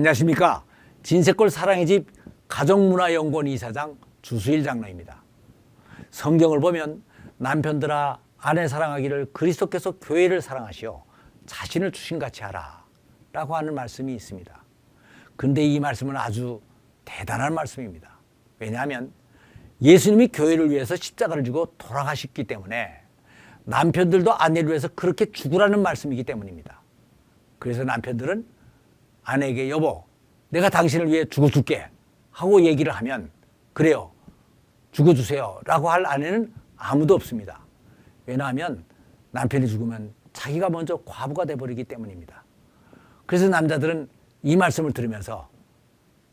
안녕하십니까. 진세골 사랑의 집 가정문화연구원 이사장 주수일 장로입니다. 성경을 보면 남편들아 아내 사랑하기를 그리스도께서 교회를 사랑하시어 자신을 주신같이 하라 라고 하는 말씀이 있습니다. 근데 이 말씀은 아주 대단한 말씀입니다. 왜냐하면 예수님이 교회를 위해서 십자가를 지고 돌아가셨기 때문에 남편들도 아내를 위해서 그렇게 죽으라는 말씀이기 때문입니다. 그래서 남편들은 아내에게 여보, 내가 당신을 위해 죽어줄게 하고 얘기를 하면 그래요. 죽어주세요. 라고 할 아내는 아무도 없습니다. 왜냐하면 남편이 죽으면 자기가 먼저 과부가 돼버리기 때문입니다. 그래서 남자들은 이 말씀을 들으면서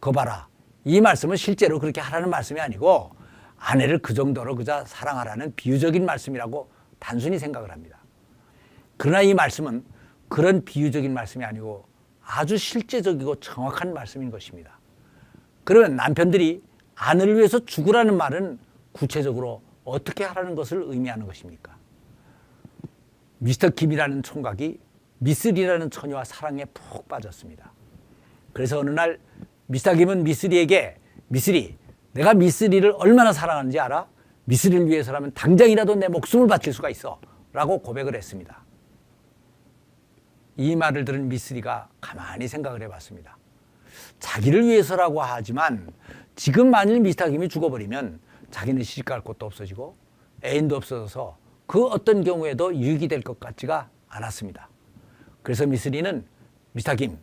거 봐라. 이 말씀은 실제로 그렇게 하라는 말씀이 아니고 아내를 그 정도로 그저 사랑하라는 비유적인 말씀이라고 단순히 생각을 합니다. 그러나 이 말씀은 그런 비유적인 말씀이 아니고 아주 실제적이고 정확한 말씀인 것입니다. 그러면 남편들이 아내를 위해서 죽으라는 말은 구체적으로 어떻게 하라는 것을 의미하는 것입니까? 미스터 김이라는 총각이 미스리라는 처녀와 사랑에 푹 빠졌습니다. 그래서 어느 날 미스터 김은 미스리에게 미스리, 내가 미스리를 얼마나 사랑하는지 알아? 미스리를 위해서라면 당장이라도 내 목숨을 바칠 수가 있어. 라고 고백을 했습니다. 이 말을 들은 미스리가 가만히 생각을 해봤습니다. 자기를 위해서라고 하지만 지금 만일 미스터 김이 죽어버리면 자기는 시집갈 곳도 없어지고 애인도 없어져서 그 어떤 경우에도 유익이 될 것 같지가 않았습니다. 그래서 미스리는 미스터 김,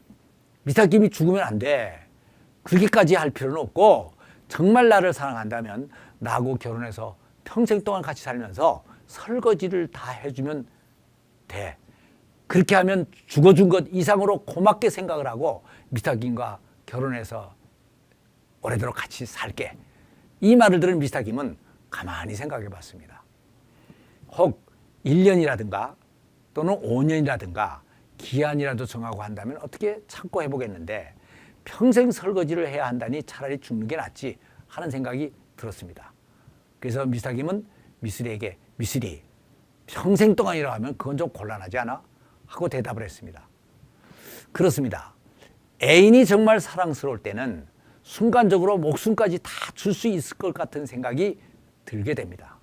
미스터 김이 죽으면 안 돼. 그렇게까지 할 필요는 없고 정말 나를 사랑한다면 나하고 결혼해서 평생 동안 같이 살면서 설거지를 다 해주면 돼. 그렇게 하면 죽어준 것 이상으로 고맙게 생각을 하고 미스터 김과 결혼해서 오래도록 같이 살게. 이 말을 들은 미스터 김은 가만히 생각해 봤습니다. 혹 1년이라든가 또는 5년이라든가 기한이라도 정하고 한다면 어떻게 참고 해보겠는데 평생 설거지를 해야 한다니 차라리 죽는 게 낫지 하는 생각이 들었습니다. 그래서 미스터 김은 미스리에게 미스리 평생 동안이라고 하면 그건 좀 곤란하지 않아? 하고 대답을 했습니다. 그렇습니다. 애인이 정말 사랑스러울 때는 순간적으로 목숨까지 다 줄 수 있을 것 같은 생각이 들게 됩니다.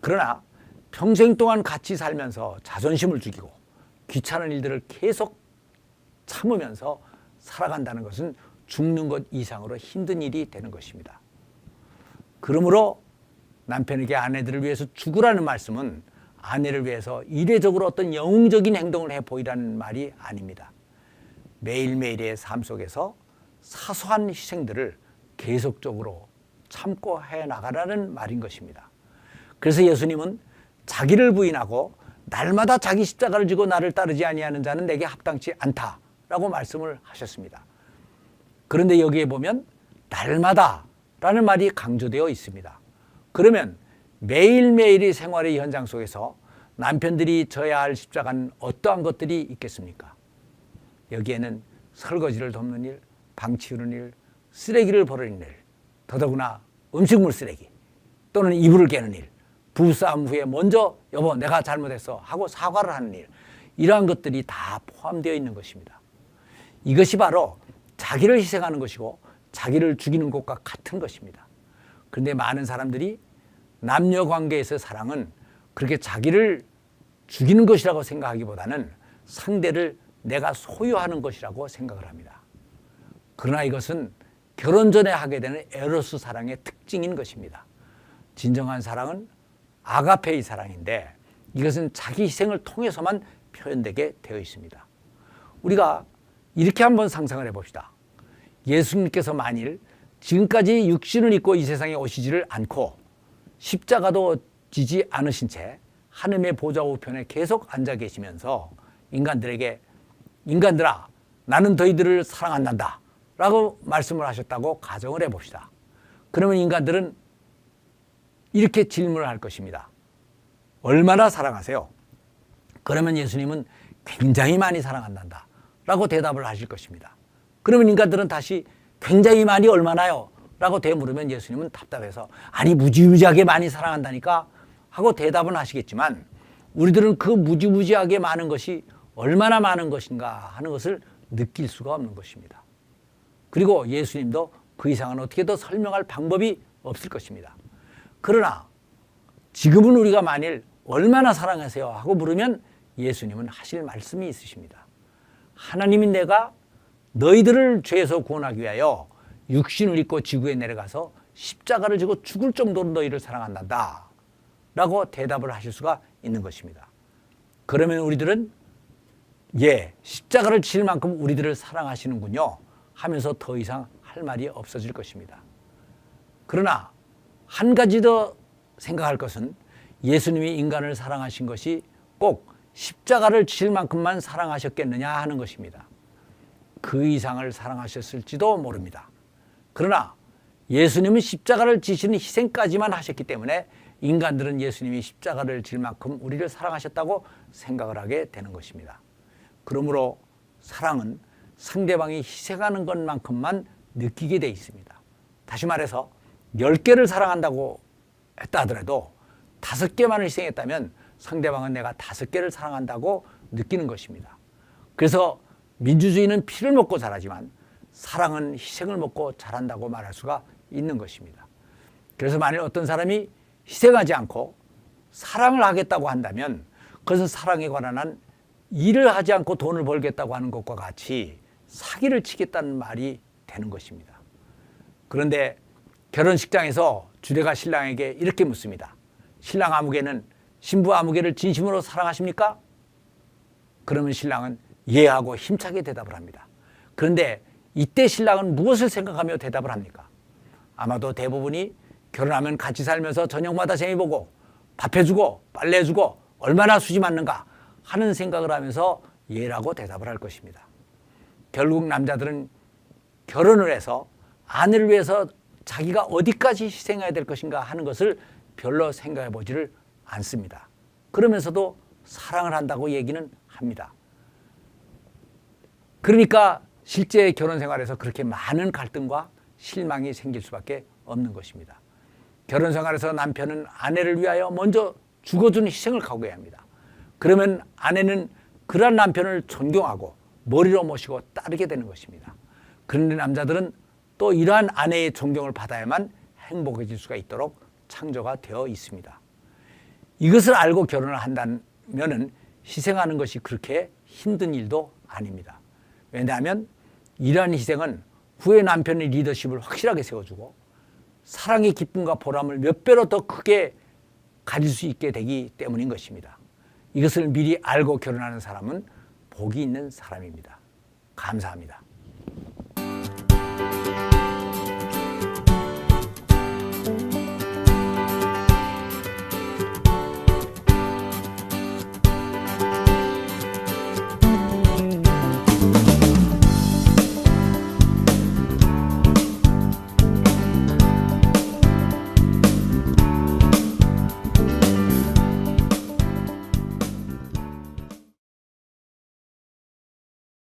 그러나 평생 동안 같이 살면서 자존심을 죽이고 귀찮은 일들을 계속 참으면서 살아간다는 것은 죽는 것 이상으로 힘든 일이 되는 것입니다. 그러므로 남편에게 아내들을 위해서 죽으라는 말씀은 아내를 위해서 이례적으로 어떤 영웅적인 행동을 해 보이라는 말이 아닙니다. 매일매일의 삶 속에서 사소한 희생들을 계속적으로 참고 해 나가라는 말인 것입니다. 그래서 예수님은 자기를 부인하고 날마다 자기 십자가를 지고 나를 따르지 아니하는 자는 내게 합당치 않다라고 말씀을 하셨습니다. 그런데 여기에 보면 날마다라는 말이 강조되어 있습니다. 그러면 매일매일의 생활의 현장 속에서 남편들이 져야 할 십자가는 어떠한 것들이 있겠습니까? 여기에는 설거지를 돕는 일, 방 치우는 일, 쓰레기를 버리는 일, 더더구나 음식물 쓰레기 또는 이불을 깨는 일, 부부싸움 후에 먼저 여보 내가 잘못했어 하고 사과를 하는 일 이러한 것들이 다 포함되어 있는 것입니다. 이것이 바로 자기를 희생하는 것이고 자기를 죽이는 것과 같은 것입니다. 그런데 많은 사람들이 남녀 관계에서 사랑은 그렇게 자기를 죽이는 것이라고 생각하기보다는 상대를 내가 소유하는 것이라고 생각을 합니다. 그러나 이것은 결혼 전에 하게 되는 에로스 사랑의 특징인 것입니다. 진정한 사랑은 아가페의 사랑인데 이것은 자기 희생을 통해서만 표현되게 되어 있습니다. 우리가 이렇게 한번 상상을 해봅시다. 예수님께서 만일 지금까지 육신을 입고 이 세상에 오시지를 않고 십자가도 지지 않으신 채 하늘의 보좌 우편에 계속 앉아 계시면서 인간들에게 인간들아 나는 너희들을 사랑한단다 라고 말씀을 하셨다고 가정을 해봅시다. 그러면 인간들은 이렇게 질문을 할 것입니다. 얼마나 사랑하세요? 그러면 예수님은 굉장히 많이 사랑한단다 라고 대답을 하실 것입니다. 그러면 인간들은 다시 굉장히 많이 얼마나요? 라고 되물으면 예수님은 답답해서 아니 무지무지하게 많이 사랑한다니까 하고 대답은 하시겠지만 우리들은 그 무지무지하게 많은 것이 얼마나 많은 것인가 하는 것을 느낄 수가 없는 것입니다. 그리고 예수님도 그 이상은 어떻게 더 설명할 방법이 없을 것입니다. 그러나 지금은 우리가 만일 얼마나 사랑하세요 하고 물으면 예수님은 하실 말씀이 있으십니다. 하나님이 내가 너희들을 죄에서 구원하기 위하여 육신을 입고 지구에 내려가서 십자가를 지고 죽을 정도로 너희를 사랑한다. 라고 대답을 하실 수가 있는 것입니다. 그러면 우리들은 예, 십자가를 칠 만큼 우리들을 사랑하시는군요. 하면서 더 이상 할 말이 없어질 것입니다. 그러나 한 가지 더 생각할 것은 예수님이 인간을 사랑하신 것이 꼭 십자가를 칠 만큼만 사랑하셨겠느냐 하는 것입니다. 그 이상을 사랑하셨을지도 모릅니다. 그러나 예수님은 십자가를 지시는 희생까지만 하셨기 때문에 인간들은 예수님이 십자가를 질 만큼 우리를 사랑하셨다고 생각을 하게 되는 것입니다. 그러므로 사랑은 상대방이 희생하는 것만큼만 느끼게 돼 있습니다. 다시 말해서 열 개를 사랑한다고 했다 하더라도 다섯 개만을 희생했다면 상대방은 내가 다섯 개를 사랑한다고 느끼는 것입니다. 그래서 민주주의는 피를 먹고 자라지만 사랑은 희생을 먹고 자란다고 말할 수가 있는 것입니다. 그래서 만일 어떤 사람이 희생하지 않고 사랑을 하겠다고 한다면 그것은 사랑에 관한 한 일을 하지 않고 돈을 벌겠다고 하는 것과 같이 사기를 치겠다는 말이 되는 것입니다. 그런데 결혼식장에서 주례가 신랑에게 이렇게 묻습니다. 신랑 아무개는 신부 아무개를 진심으로 사랑하십니까? 그러면 신랑은 예 하고 힘차게 대답을 합니다. 그런데 이때 신랑은 무엇을 생각하며 대답을 합니까? 아마도 대부분이 결혼하면 같이 살면서 저녁마다 재미 보고 밥 해주고 빨래 해주고 얼마나 수지 맞는가 하는 생각을 하면서 예라고 대답을 할 것입니다. 결국 남자들은 결혼을 해서 아내를 위해서 자기가 어디까지 희생해야 될 것인가 하는 것을 별로 생각해 보지를 않습니다. 그러면서도 사랑을 한다고 얘기는 합니다. 그러니까 실제 결혼 생활에서 그렇게 많은 갈등과 실망이 생길 수밖에 없는 것입니다. 결혼 생활에서 남편은 아내를 위하여 먼저 죽어주는 희생을 각오해야 합니다. 그러면 아내는 그러한 남편을 존경하고 머리로 모시고 따르게 되는 것입니다. 그런데 남자들은 또 이러한 아내의 존경을 받아야만 행복해질 수가 있도록 창조가 되어 있습니다. 이것을 알고 결혼을 한다면은 희생하는 것이 그렇게 힘든 일도 아닙니다. 왜냐하면 이러한 희생은 후에 남편의 리더십을 확실하게 세워주고 사랑의 기쁨과 보람을 몇 배로 더 크게 가질 수 있게 되기 때문인 것입니다. 이것을 미리 알고 결혼하는 사람은 복이 있는 사람입니다. 감사합니다.